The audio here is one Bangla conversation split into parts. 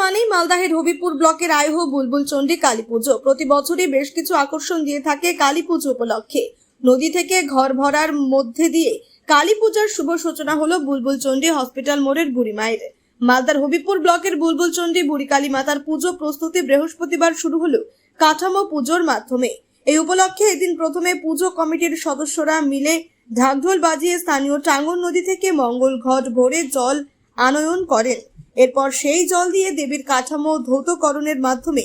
মানেই মালদাহের হবিপুর ব্লকের আয়হ বুলবুল চণ্ডী কালী পুজো প্রতি বছরই বেশ কিছু আকর্ষণ দিয়ে থাকে কালী পুজো উপলক্ষে। নদী থেকে ঘর ভরার মধ্যে দিয়ে কালী পূজার শুভ সূচনা হলো বুলবুল চণ্ডী হসপিটাল মোড়ের বুড়ি মায়ের মালদার হবিপুর ব্লকের বুলবুল চণ্ডী বুড়ি কালী মাতার পুজো প্রস্তুতি বৃহস্পতিবার শুরু হলো কাঠামো পুজোর মাধ্যমে। এই উপলক্ষে এদিন প্রথমে পুজো কমিটির সদস্যরা মিলে ঢাকঢোল বাজিয়ে স্থানীয় টাঙ্গন নদী থেকে মঙ্গল ঘট ভরে জল আনয়ন করেন। এরপর সেই জল দিয়ে দেবীর কাঠামো ধৌতকরণের মাধ্যমে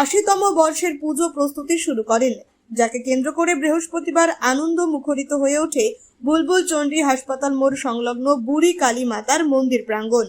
আশিতম বর্ষের পুজো প্রস্তুতি শুরু করেন, যাকে কেন্দ্র করে বৃহস্পতিবার আনন্দ মুখরিত হয়ে ওঠে বুলবুল চণ্ডী হাসপাতাল মোড় সংলগ্ন বুড়ি কালী মাতার মন্দির প্রাঙ্গণ।